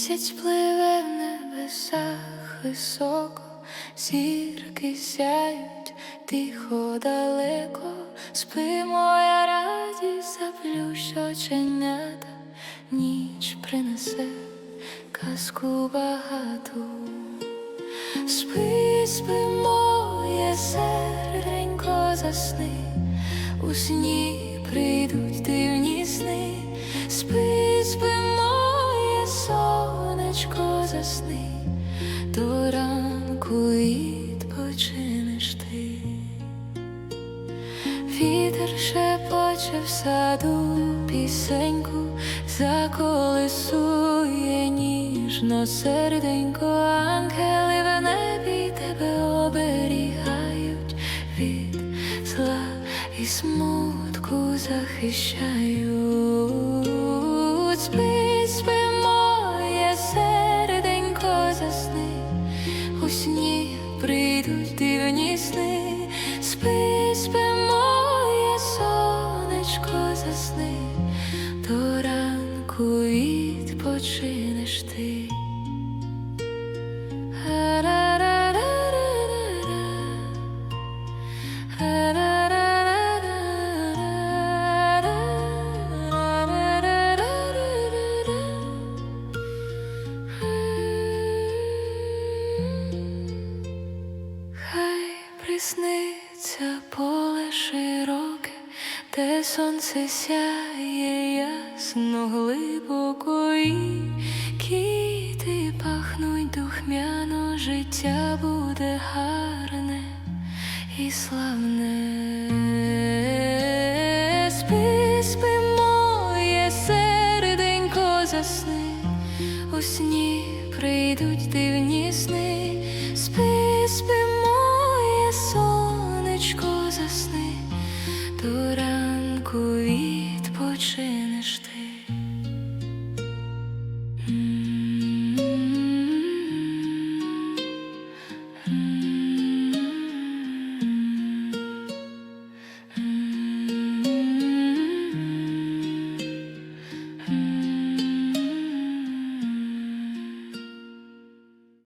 Місяць пливе в небесах високо, зірки сяють тихо далеко, спи моя радість, заплющ оченята, ніч принесе казку багату. Спи, спи, моє серденько, засни, у сні прийдуть дивні сни, спи, спи, сонечко, засни, до ранку відпочинеш ти. Вітер шепоче в саду пісеньку, заколисує ніжно серденько, ангели в небі тебе оберігають від зла і смутку захищають. У присниться поле широке, де сонце сяє ясно глибоко і квіти пахнуть духмяно, життя буде гарне і славне. Спи, спи, моє серденько, засни, у сні прийдуть дивні